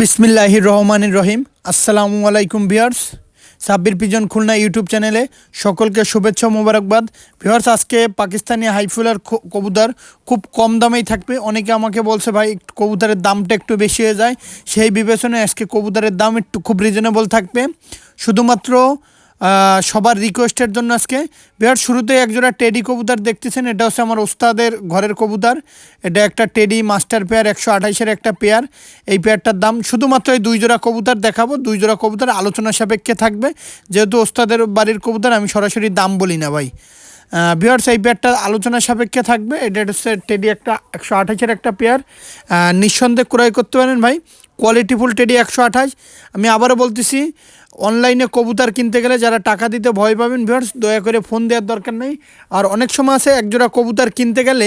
বিসমিল্লাহির রহমানির রহিম। আসসালামু আলাইকুম viewers Sabbir pigeon Khulna YouTube চ্যানেলে সকলকে শুভেচ্ছা মোবারকবাদ। ভিওর্স আজকে পাকিস্তানি হাইফুলার কবুতর খুব কম দামেই থাকবে। অনেকে আমাকে বলছে, ভাই কবুতরের দামটা একটু বেশি হয়ে যায়। সেই বিবেচনায় আজকে কবুতরের দাম একটু খুব রিজনেবল থাকবে। শুধুমাত্র সবার রিকোয়েস্টের জন্য আজকে। বিহার শুরুতে একজোড়া টেডি কবুতর দেখতেছেন, এটা হচ্ছে আমার ওস্তাদের ঘরের কবুতর। এটা একটা টেডি মাস্টার পেয়ার একশো আঠাইশের একটা পেয়ার এই পেয়ারটার দাম শুধুমাত্র এই দুই জোড়া কবুতর দেখাবো। দুই জোড়া কবুতর আলোচনা সাপেক্ষে থাকবে। যেহেতু ওস্তাদের বাড়ির কবুতর, আমি সরাসরি দাম বলি না ভাই। বিহার্স এই পেয়ারটা আলোচনা সাপেক্ষে থাকবে। এটা হচ্ছে টেডি একটা একশো আঠাশের একটা পেয়ার নিঃসন্দেহে ক্রয় করতে পারেন ভাই। কোয়ালিটিফুল টেডি একশো আঠাশ। আমি আবারও বলতেছি অনলাইনে কবুতর কিনতে গেলে যারা টাকা দিতে ভয় পাবেন ভিউয়ার্স দয়া করে ফোন দেওয়ার দরকার নেই। আর অনেক সময় আছে, একজোড়া কবুতর কিনতে গেলে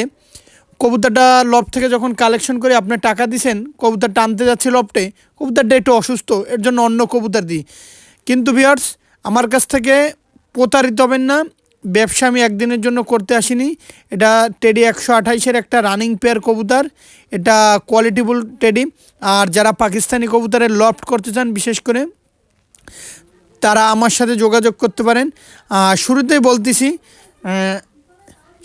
কবুতরটা লব থেকে যখন কালেকশন করে আপনি টাকা দিছেন কবুতরটা আনতে যাচ্ছে লবটে কবুতরটা একটু অসুস্থ, এর জন্য অন্য কবুতর দিই। কিন্তু ভিউয়ার্স আমার কাছ থেকে প্রতারিত হবেন না ব্যবসা আমি একদিনের জন্য করতে আসিনি। এটা টেডি একশো আঠাইশের একটা রানিং পেয়ার কবুতর। এটা কোয়ালিটিবুল টেডি আর যারা পাকিস্তানি কবুতরের লফট করতে চান, বিশেষ করে তারা আমার সাথে যোগাযোগ করতে পারেন। শুরুতেই বলতেছি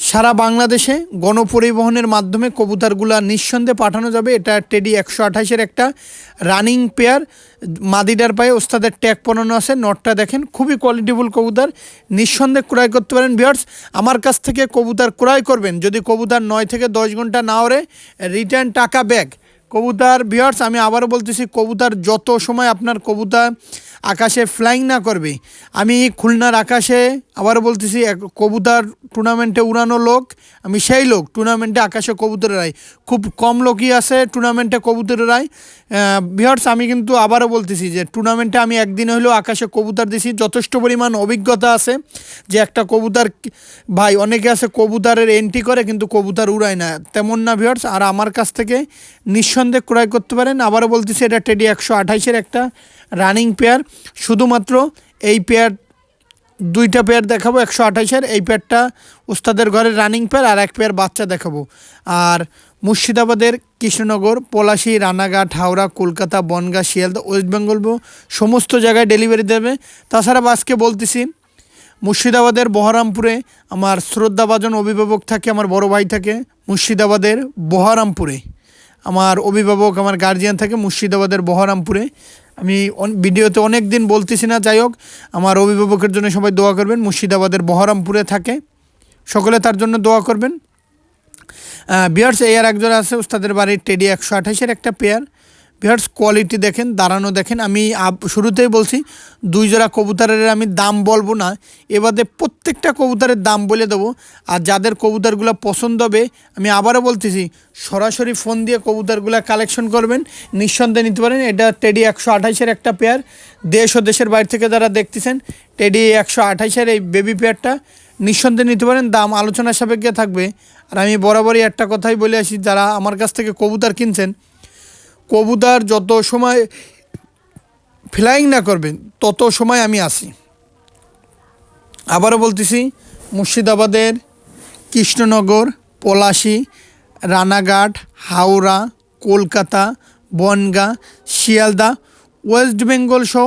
সারা বাংলাদেশে গণপরিবহনের মাধ্যমে কবুতরগুলা নিঃসন্দেহে পাঠানো যাবে। এটা টেডি একশো আঠাশের একটা রানিং পেয়ার মাদিডার পায়ে ওস্তাদের ট্যাগ পরানো আছে। নটটা দেখেন, খুবই কোয়ালিটিফুল কবুতর। নিঃসন্দেহে ক্রয় করতে পারেন ভিউয়ার্স আমার কাছ থেকে কবুতর ক্রয় করবেন। যদি কবুতর নয় থেকে দশ ঘণ্টা না ওরে রিটার্ন টাকা ব্যাগ কবুতর ভিউয়ার্স আমি আবারও বলতেছি, কবুতর যত সময় আপনার কবুতর আকাশে ফ্লাইং না করবে। আমি খুলনার আকাশে আবার বলতেছি কবুতর টুর্নামেন্টে উড়ানো লোক, আমি সেই লোক টুর্নামেন্টে আকাশে কবুতরের আয়। খুব কম লোকই আছে টুর্নামেন্টে কবুতরের আয়। ভিউয়ার্স আমি কিন্তু আবারও বলতেছি যে টুর্নামেন্টে আমি একদিন হলেও আকাশে কবুতর দিছি। যথেষ্ট পরিমাণ অভিজ্ঞতা আছে যে একটা কবুতর, ভাই, অনেকে আছে কবুতরের এন্ট্রি করে কিন্তু কবুতর উড়ায় না। তেমন না ভিউয়ার্স আর আমার কাছ থেকে নিঃসন্দেহে ক্রয় করতে পারেন। আবারও বলতেছি, এটা টেডি একশো আঠাইশের একটা রানিং পেয়ার। শুধুমাত্র এই পেয়ার, দুইটা পেয়ার দেখাবো, একশো আঠাশের। এই পেয়ারটা উস্তাদের ঘরের রানিং পেয়ার, আর এক পেয়ার বাচ্চা দেখাবো। আর মুর্শিদাবাদের কৃষ্ণনগর, পলাশি, রানাঘাট, হাওড়া, কলকাতা, বনগাঁ, শিয়ালদা, ওয়েস্ট বেঙ্গল সমস্ত জায়গায় ডেলিভারি দেবে। তাছাড়া আজকে বলতেছি, মুর্শিদাবাদের বহরামপুরে আমার শ্রদ্ধাভাজন অভিভাবক থাকে, আমার বড় ভাই থাকে, মুর্শিদাবাদের বহরামপুরে। আমার অভিভাবক, আমার গার্জিয়ান থাকে, মুর্শিদাবাদের বহরামপুরে। আমি ভিডিওতে অনেক দিন বলতেছি না, যাই হোক, আমার অভিভাবকের জন্য সবাই দোয়া করবেন, মুর্শিদাবাদের বহরমপুরে থাকে, সকলে তার জন্য দোয়া করবেন। বিয়ার্স এয়ার একজন আছে উস্তাদের বাড়ির টেডি একশো আঠাশের একটা পেয়ার বিয়ার্স কোয়ালিটি দেখেন, দাঁড়ানো দেখেন। আমি শুরুতেই বলছি, দুই জোড়া কবুতরের আমি দাম বলব না। এবারে প্রত্যেকটা কবুতরের দাম বলে দেবো। আর যাদের কবুতরগুলো পছন্দ হবে, আমি আবারও বলতেছি, সরাসরি ফোন দিয়ে কবুতরগুলো কালেকশন করবেন। নিঃসন্দেহে নিতে পারেন। এটা টেডি একশো আঠাশের একটা পেয়ার দেশ ও দেশের বাইরে থেকে যারা দেখতেছেন টেডি একশো আঠাশের এই বেবি পেয়ারটা নিঃসন্দেহে নিতে পারেন। দাম আলোচনা সাপেক্ষে থাকবে। আর আমি বরাবরই একটা কথাই বলে আসি, যারা আমার কাছ থেকে কবুতর কিনছেন কবুতর যত সময় ফ্লাইং না করবেন, তত সময় আমি আসি আবারও বলতেছি, মুর্শিদাবাদের কৃষ্ণনগর, পলাশি, রানাঘাট, হাওড়া, কলকাতা, বনগাঁ, শিয়ালদা, ওয়েস্ট বেঙ্গল সহ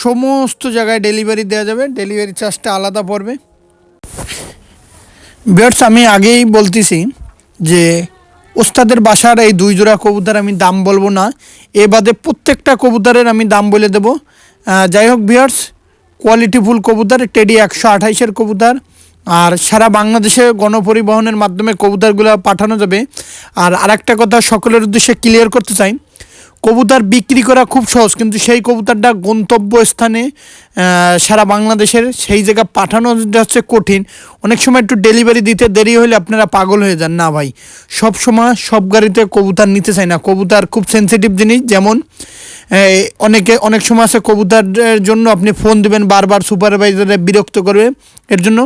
সমস্ত জায়গায় ডেলিভারি দেওয়া যাবে। ডেলিভারি চার্জটা আলাদা পড়বে। বিয়ার্স আমি আগেই বলতেছি যে ওস্তাদের বাসার এই দুই জোড়া কবুতর আমি দাম বলব না। এ বাদে প্রত্যেকটা কবুতরের আমি দাম বলে দেব। যাই হোক বিয়ার্স কোয়ালিটিফুল কবুতর টেডি একশো আঠাইশের কবুতর। আর সারা বাংলাদেশে গণপরিবহনের মাধ্যমে কবুতরগুলো পাঠানো যাবে। আর আরেকটা কথা সকলের উদ্দেশ্যে ক্লিয়ার করতে চাই। কবুতর বিক্রি করা খুব সহজ, কিন্তু সেই কবুতরটা গন্তব্য স্থানে সারা বাংলাদেশের সেই জায়গা পাঠানোটা হচ্ছে কঠিন। অনেক সময় একটু ডেলিভারি দিতে দেরি হলে আপনারা পাগল হয়ে যান। না ভাই, সব সময় সব গাড়িতে কবুতর নিতে চায় না। কবুতর খুব সেনসিটিভ জিনিস, যেমন অনেকে, অনেক সময় আছে কবুতরের জন্য আপনি ফোন দিবেন, বারবার সুপারভাইজারে বিরক্ত করবে। এর জন্য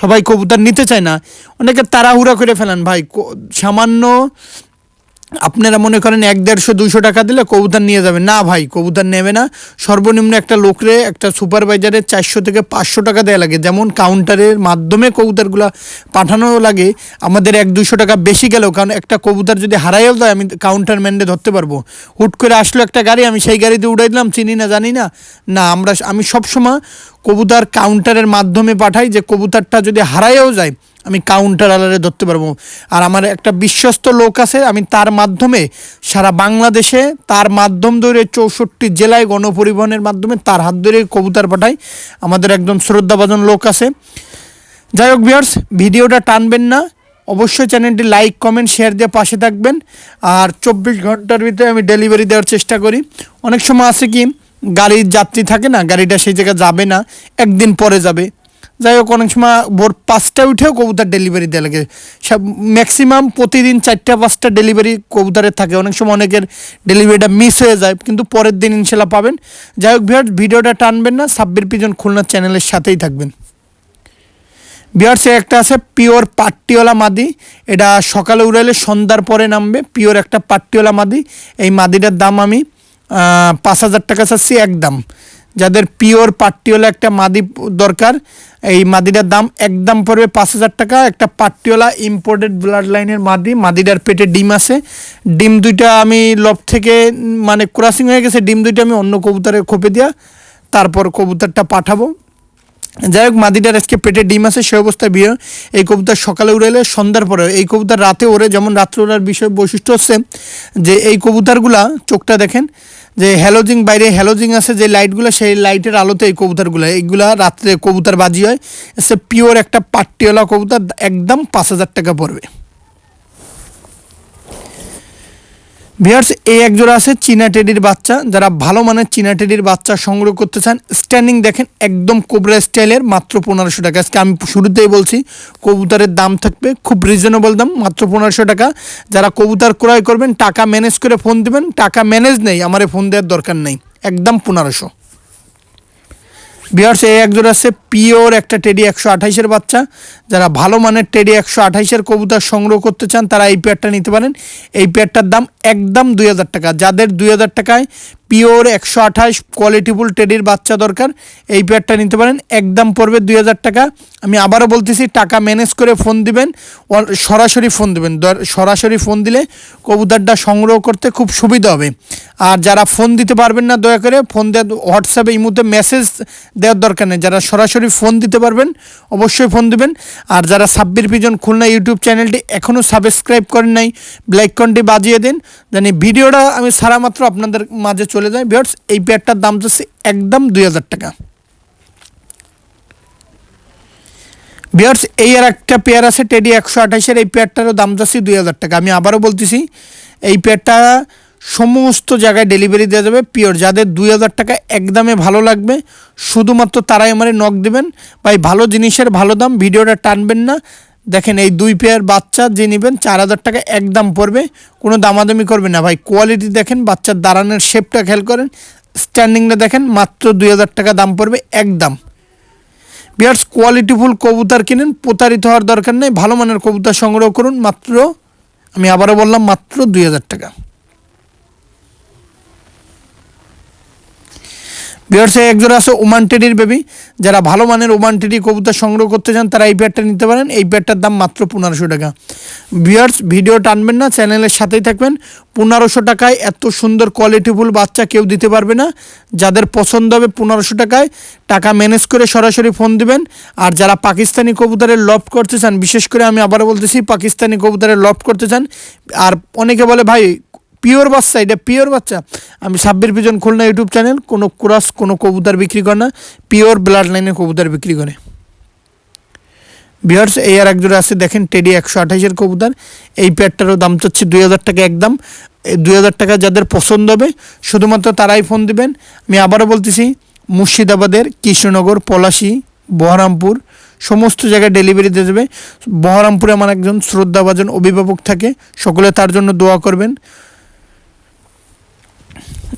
সবাই কবুতর নিতে চায় না। অনেকে তাড়াহুড়া করে ফেলেন, ভাই সামান্য আপনারা মনে করেন এক দেড়শো, দুইশো টাকা দিলে কবুতর নিয়ে যাবে না ভাই, কবুতর নেবে না। সর্বনিম্ন একটা লোকরে, একটা সুপারভাইজারের চারশো থেকে পাঁচশো টাকা দেওয়া লাগে। যেমন কাউন্টারের মাধ্যমে কবুতরগুলো পাঠানো লাগে। আমাদের এক দুশো টাকা বেশি গেলেও, কারণ একটা কবুতর যদি হারাইও যায়, আমি কাউন্টার ম্যান্ডে ধরতে পারব। হুট করে আসলো একটা গাড়ি, আমি সেই গাড়িতে উড়াই দিলাম, চিনি না, জানি না। না, আমরা, আমি সবসময় কবুতর কাউন্টারের মাধ্যমে পাঠাই যে কবুতরটা যদি হারাইও যায় আমি কাউন্টার আলারে ধরতে পারব। আর আমার একটা বিশ্বস্ত লোক আছে, আমি তার মাধ্যমে সারা বাংলাদেশে তার মাধ্যম ধরে চৌষট্টি জেলায় গণপরিবহনের মাধ্যমে তার হাত ধরে কবুতর পাঠাই। আমাদের একজন শ্রদ্ধাভাজন লোক আছে। যাই হোক ভিউয়ার্স ভিডিওটা টানবেন না। অবশ্যই চ্যানেলটি লাইক কমেন্ট শেয়ার দিয়ে পাশে থাকবেন। আর চব্বিশ ঘণ্টার ভিতরে আমি ডেলিভারি দেওয়ার চেষ্টা করি। অনেক সময় আছে কি, গাড়ির যাত্রী থাকে না, গাড়িটা সেই জায়গায় যাবে না, একদিন পরে যাবে। যাই হোক, অনেক সময় ভোর পাঁচটায় উঠেও কবুতার ডেলিভারি দেওয়া লাগে। সব ম্যাক্সিমাম প্রতিদিন চারটা, পাঁচটা ডেলিভারি কবুতরের থাকে। অনেক সময় অনেকের ডেলিভারিটা মিস হয়ে যায়, কিন্তু পরের দিন ইনশাল্লাহ পাবেন। যাই হোক ভিউয়ার্স ভিডিওটা টানবেন না, সাব্বির পিজন খুলনা চ্যানেলের সাথেই থাকবেন। বিয়ার্সে একটা আছে পিওর পাট্টিওয়ালা মাদি। এটা সকালে উড়াইলে সন্ধ্যার পরে নামবে। পিওর একটা পাট্টিওয়ালা মাদি। এই মাদিটার দাম আমি পাঁচ হাজার টাকা চাচ্ছি একদম। যাদের পিওর পাট্টিওয়ালা একটা মাদি দরকার, এই মাদিটার দাম একদম পড়বে পাঁচ হাজার টাকা। একটা পাট্টিওয়ালা ইম্পোর্টেড ব্লাড লাইনের মাদি, মাদিটার পেটে ডিম আছে। ডিম দুইটা আমি লব থেকে মানে ক্রসিং হয়ে গেছে, ডিম দুইটা আমি অন্য কবুতরে খোপে দিয়া তারপর কবুতরটা পাঠাবো। যাই হোক, মাদিটার আজকে পেটে ডিম আছে, সে অবস্থায় বিয়ে এই কবুতর সকালে উড়েলে সন্ধ্যার পরে, এই কবুতর রাতে ওড়ে, যেমন রাত্রে ওড়ার বিষয় বৈশিষ্ট্য হচ্ছে যে এই কবুতরগুলা, চোখটা দেখেন যে হ্যালোজিং বাইরে হ্যালোজিং আছে, যে লাইটগুলো সেই লাইটের আলোতে এই কবুতরগুলো, এইগুলো রাত্রে কবুতর বাজি হয়। সে পিওর একটা পাট্টিওয়ালা কবুতর, একদম পাঁচ হাজার টাকা পড়বে। ভিয়ার্স এই এক জোড়া আছে চীনা টেডির বাচ্চা। যারা ভালো মানের চীনা টেডির বাচ্চা সংগ্রহ করতে চান স্ট্যান্ডিং দেখেন, একদম কোবরা স্টাইলের মাত্র পনেরোশো টাকা। আজকে আমি শুরুতেই বলছি, কবুতরের দাম থাকবে খুব রিজনেবল দাম, মাত্র পনেরোশো টাকা। যারা কবুতর ক্রয় করবেন, টাকা ম্যানেজ করে ফোন দিবেন, টাকা ম্যানেজ নেই, আমার ফোন দেওয়ার দরকার নেই, একদম পনেরোশো। বিহার্স এই একজোড়া আছে পিওর একটা টেডি একশো আঠাইশের বাচ্চা। যারা ভালো মানের টেডি একশো আঠাইশের কবুতর সংগ্রহ করতে চান, তারা এই পেয়ারটা নিতে পারেন। এই পেয়ারটার দাম একদম দুই হাজার টাকা। যাদের দুই হাজার টাকায় পিওর একশো আঠাশ কোয়ালিটিফুল টেডির বাচ্চা দরকার, এই পেয়ারটা নিতে পারেন। একদম পড়বে দুই হাজার টাকা। আমি আবারও বলতেছি, টাকা ম্যানেজ করে ফোন দিবেন সরাসরি ফোন দিবেন। সরাসরি ফোন দিলে কবুতরটা সংগ্রহ করতে খুব সুবিধা হবে। আর যারা ফোন দিতে পারবেন না, দয়া করে ফোন দেওয়া হোয়াটসঅ্যাপে এই মুহূর্তে মেসেজ দেওয়ার দরকার নেই। যারা সরাসরি ফোন দিতে পারবেন, অবশ্যই ফোন দিবেন। আর যারা সাব্বির পিজন খুলনা ইউটিউব চ্যানেলটি এখনও সাবস্ক্রাইব করেন নাই ব্লাইকনটি বাজিয়ে দিন। জানি ভিডিওটা আমি সারা মাত্র আপনাদের মাঝে চলে যাই। বিয়ার্স এই পেয়ারটার দাম যাচ্ছে একদম দুই হাজার টাকা। বিয়ার্স এই আর একটা পেয়ার আছে টেডি একশো আঠাশের, এই পেয়ারটারও দাম যাচ্ছে দুই হাজার টাকা। আমি আবারও বলতেছি, এই পেয়ারটা সমস্ত জায়গায় ডেলিভারি দেওয়া যাবে। পিওর যাদের দুই হাজার টাকা একদমে ভালো লাগবে, শুধুমাত্র তারাই আমারে নক দেবেন। ভাই, ভালো জিনিসের ভালো দাম, ভিডিওটা টানবেন না। দেখেন এই দুই পেয়ার বাচ্চা যে নেবেন, চার হাজার টাকা একদম পড়বে, কোনো দামাদামি করবে না। ভাই কোয়ালিটি দেখেন, বাচ্চার দাঁড়ানোর শেপটা খেয়াল করেন স্ট্যান্ডিংটা দেখেন, মাত্র দুই হাজার টাকা দাম পড়বে একদম। বিয়ার্স কোয়ালিটিফুল কবুতর কিনেন, প্রতারিত হওয়ার দরকার নেই, ভালো মানের কবুতর সংগ্রহ করুন, মাত্র, আমি আবারও বললাম, মাত্র দুই হাজার টাকা। বিয়ার্সে একজোড়া আছে ওমান টেডির বেবি যারা ভালো মানের ওমান টেডি কবুতর সংগ্রহ করতে চান, তারা এই পেয়ারটা নিতে পারেন। এই পেয়ারটার দাম মাত্র পনেরোশো টাকা। বিয়ার্স ভিডিও টানবেন না চ্যানেলের সাথেই থাকবেন। পনেরোশো টাকায় এত সুন্দর কোয়ালিটিফুল বাচ্চা কেউ দিতে পারবে না। যাদের পছন্দ হবে পনেরোশো টাকায়, টাকা ম্যানেজ করে সরাসরি ফোন দিবেন। আর যারা পাকিস্তানি কবুতরের লফট করতে চান, বিশেষ করে আমি আবারও বলতেছি, পাকিস্তানি কবুতরের লফট করতে চান, আর অনেকে বলে, ভাই পিওর বাচ্চা, এটা পিওর বাচ্চা। আমি Sabbir pigeon Khulna YouTube channel কোনো ক্রস, কোনো কবুতর বিক্রি করে না পিওর ব্লাড লাইনে কবুতর বিক্রি করে। বিহার্স এই আর একজোড়া আছে, দেখেন টেডি একশো আঠাশের কবুতর। এই প্যাডটারও দাম চাচ্ছে দুই হাজার টাকা একদম। দুই হাজার টাকা যাদের পছন্দ হবে, শুধুমাত্র তারাই ফোন দিবেন। আমি আবারও বলতেছি, মুর্শিদাবাদের কৃষ্ণনগর, পলাশী, বহরমপুর, সমস্ত জায়গায় ডেলিভারি দিয়ে দেবে। বহরমপুরে আমার একজন শ্রদ্ধাভাজন অভিভাবক থাকে, সকলে তার জন্য দোয়া করবেন।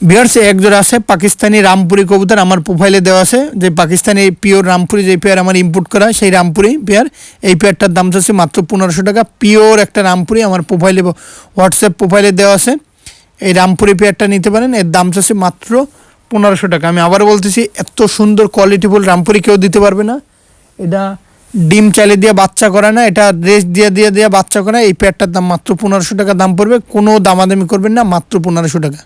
বিহার্স এক আছে, পাকিস্তানি রামপুরি কবুতর আমার প্রোফাইলে দেওয়া আছে। যে পাকিস্তানি পিওর রামপুরি যে পেয়ার আমার ইম্পোর্ট করা সেই রামপুরি পেয়ার এই পেয়ারটার দাম চাচ্ছে মাত্র পনেরোশো টাকা। পিওর একটা রামপুরি আমার প্রোফাইলে হোয়াটসঅ্যাপ প্রোফাইলে দেওয়া আছে। এই রামপুরি পেয়ারটা নিতে পারেন, এর দাম চাচ্ছে মাত্র পনেরোশো টাকা। আমি আবার বলতেছি, এত সুন্দর কোয়ালিটিফুল রামপুরি কেউ দিতে পারবে না। এটা ডিম চালে দিয়ে বাচ্চা করে না, এটা রেস্ট দিয়ে দিয়ে দিয়ে বাচ্চা করে এই পেয়ারটার দাম মাত্র পনেরোশো টাকা, দাম পড়বে। কোনো দামাদামি করবেন না, মাত্র পনেরোশো টাকা।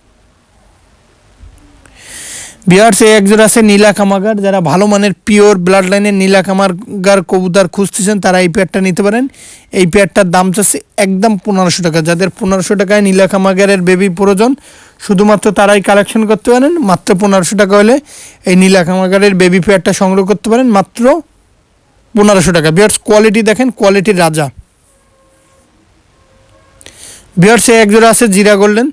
বিহার সে একজন আছে নীলা কামাগার, যারা ভালো মানের পিওর ব্লাড লাইনের নীলা কামাগার কবুতর খুঁজতেছেন, তারা এই পেয়ারটা নিতে পারেন। এই পেয়ারটার দাম চাচ্ছে একদম পনেরোশো টাকা। যাদের পনেরোশো টাকায় নীলা কামাগারের বেবি প্রয়োজন, শুধুমাত্র তারাই কালেকশন করতে পারেন, মাত্র পনেরোশো টাকা হলে এই নীলা কামাগারের বেবি পেয়ারটা সংগ্রহ করতে পারেন, মাত্র পনেরোশো টাকা। বিয়ার্স কোয়ালিটি দেখেন কোয়ালিটির রাজা। বিয়ার্সে একজোড়া আছে জিরা গোল্ডেন।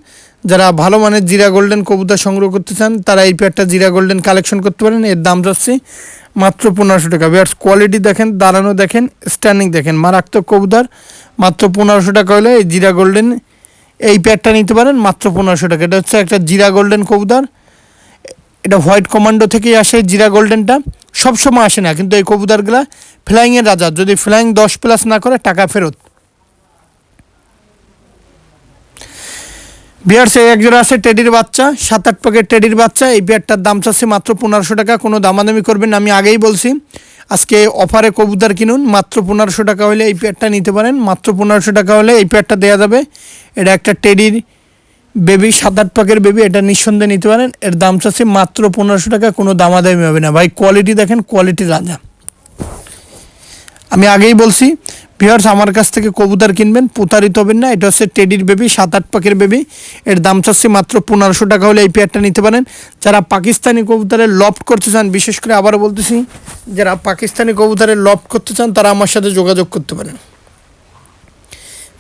যারা ভালো মানের জিরা গোল্ডেন কবুতর সংগ্রহ করতে চান, তারা এই পেয়ারটা জিরা গোল্ডেন কালেকশন করতে পারেন। এর দাম যাচ্ছে মাত্র পনেরোশো টাকা। বিয়ার্স কোয়ালিটি দেখেন, দাঁড়ানো দেখেন স্ট্যান্ডিং দেখেন। মারাত্মক কবুতর, মাত্র পনেরোশো টাকা হলে এই জিরা গোল্ডেন, এই পেয়ারটা নিতে পারেন, মাত্র পনেরোশো টাকা। এটা হচ্ছে একটা জিরা গোল্ডেন কবুতর। এটা হোয়াইট কমান্ডো থেকেই আসে জিরা গোল্ডেনটা। সবসময় আসে না, কিন্তু এই কবুতরগুলা ফ্লাইংয়ের রাজা। যদি ফ্লাইং দশ প্লাস না করে, টাকা ফেরত। বিয়ার সে একজোড়া আছে টেডির বাচ্চা, সাত, আট প্যাকেট টেডির বাচ্চা। এই বিয়ারটার দাম চাচ্ছে মাত্র পনেরোশো টাকা, কোনো দামাদামি করবেন আমি আগেই বলছি। আজকে অফারে কবুতর কিনুন, মাত্র পনেরোশো টাকা হলে এই পেয়ারটা নিতে পারেন, মাত্র পনেরোশো টাকা হলে এই পেয়ারটা দেওয়া যাবে। এটা একটা টেডির বেবি সাত, আট পাকের বেবি এটা নিঃসন্দেহে নিতে পারেন। এর দাম চাচ্ছে মাত্র পনেরোশো টাকা, কোনো দামাদামি হবে না। ভাই কোয়ালিটি দেখেন কোয়ালিটি রাজা। আমি আগেই বলছি ভিওর্স আমার কাছ থেকে কবুতর কিনবেন, প্রতারিত হবেন না। এটা হচ্ছে টেডির বেবি সাত আট পাকের বেবি এর দাম চাচ্ছে মাত্র পনেরোশো টাকা হলে এই পেয়ারটা নিতে পারেন। যারা পাকিস্তানি কবুতরের লফট করতে চান, বিশেষ করে আবারও বলতেছি, যারা পাকিস্তানি কবুতরের লফট করতে চান, তারা আমার সাথে যোগাযোগ করতে পারেন।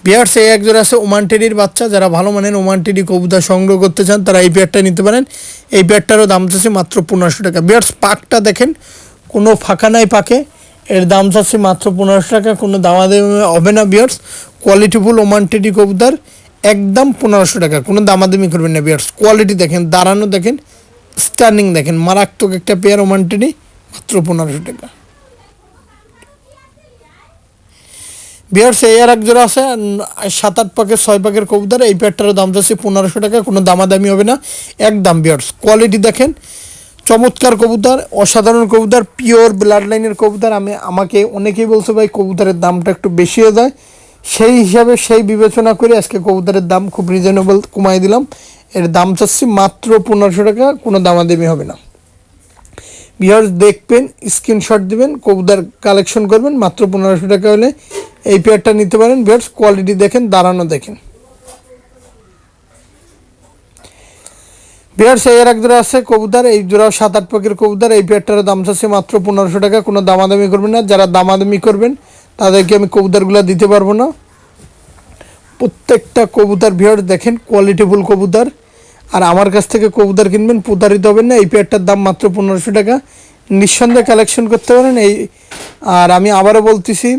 বিয়ার্স এই একজোড়া আছে ওমান টেডির বাচ্চা। যারা ভালো মানের ওমান টেডি কবুতর সংগ্রহ করতে চান, তারা এই পেয়ারটা নিতে পারেন। এই পেয়ারটারও দাম চাচ্ছে মাত্র পনেরোশো টাকা। বিয়ার্স পাকটা দেখেন, কোনো ফাঁকা নাই পাকে। এর দাম চাচ্ছে মাত্র পনেরোশো টাকা। কোনো দামা হবে না বিয়ার্স কোয়ালিটিফুল ওমান টেডি কবুতর, একদম পনেরোশো টাকা। কোনো দামাদামি করবেন না বিয়ার্স কোয়ালিটি দেখেন, দাঁড়ানো দেখেন স্টার্নিং দেখেন। মারাত্মক একটা পেয়ার ওমান টেডি মাত্র পনেরোশো টাকা। বিয়ার্স সে আর এক জোড়া আছে সাত আট পাকের, ছয় পাকের কবুতর। এই পেয়ারটারও দাম যাচ্ছে পনেরোশো টাকা, কোনো দামাদামি হবে না। একদম বিয়ার্স কোয়ালিটি দেখেন চমৎকার কবুতর, অসাধারণ কবুতর পিওর ব্লাড লাইনের কবুতর। আমি, আমাকে অনেকেই বলছে, ভাই, কবুতরের দামটা একটু বেশি হয়ে যায় সেই হিসাবে সেই বিবেচনা করে আজকে কবুতরের দাম খুব রিজনেবল কমাই দিলাম। এর দাম চাচ্ছি মাত্র পনেরোশো টাকা, কোনো দামাদামি হবে না। বিহার দেখবেন স্ক্রিনশট দেবেন, কবুতর কালেকশন করবেন, মাত্র পনেরোশো টাকা হলে এই পেয়ারটা নিতে পারেন। বিহার কোয়ালিটি দেখেন, দাঁড়ানো দেখেন। বিহার সেই আর এক জোড়া আছে কবুতর, এই জোড়াও সাত আট পাখির কবুতর, এই পেয়ারটার দাম চাচ্ছে মাত্র পনেরোশো টাকা, কোনো দামাদামি করবেন না। যারা দামাদামি করবেন, তাদেরকে আমি কবুতরগুলো দিতে পারব না। প্রত্যেকটা কবুতর ভিওর দেখেন কোয়ালিটিফুল কবুতর। আর আমার কাছ থেকে কবুতর কিনবেন, প্রতারিত হবেন না, এই পেয়ারটার দাম মাত্র পনেরোশো টাকা। নিঃসন্দেহে কালেকশন করতে পারেন, এই আর আমি আবারও বলতেছি,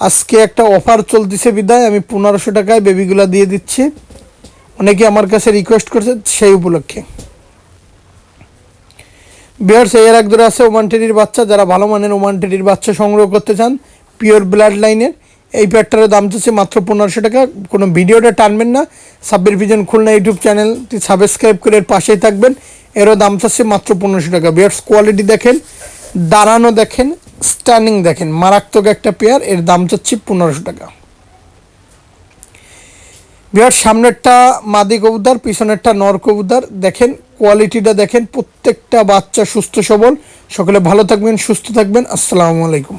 আজকে একটা অফার চলতেছে বিদায়, আমি পনেরোশো টাকায় বেবিগুলো দিয়ে দিচ্ছি। অনেকে আমার কাছে রিকোয়েস্ট করছে সেই উপলক্ষে। বিহার্স এর এক ধরে আছে ওমান টেডির বাচ্চা। যারা ভালো মানের ওমান টেডির বাচ্চা সংগ্রহ করতে চান পিওর ব্লাড লাইনের এই প্যাডটার দাম চাচ্ছে মাত্র পনেরোশো টাকা। কোনো ভিডিওটা টানবেন না। সাব্বির ভিজন খুলনা ইউটিউব চ্যানেলটি সাবস্ক্রাইব করে এর পাশেই থাকবেন। এরও দাম চাচ্ছে মাত্র পনেরোশো টাকা। বিয়ার্স কোয়ালিটি দেখেন, দাঁড়ানো দেখেন স্টার্নিং দেখেন। মারাত্মক একটা পেয়ার এর দাম চাচ্ছে পনেরোশো টাকা। বিহার, সামনেরটা মাদি কবুতর, পিছনেরটা নর কবুতর। দেখেন কোয়ালিটিটা দেখেন, প্রত্যেকটা বাচ্চা সুস্থ সবল। সকলে ভালো থাকবেন, সুস্থ থাকবেন। আসসালামু আলাইকুম।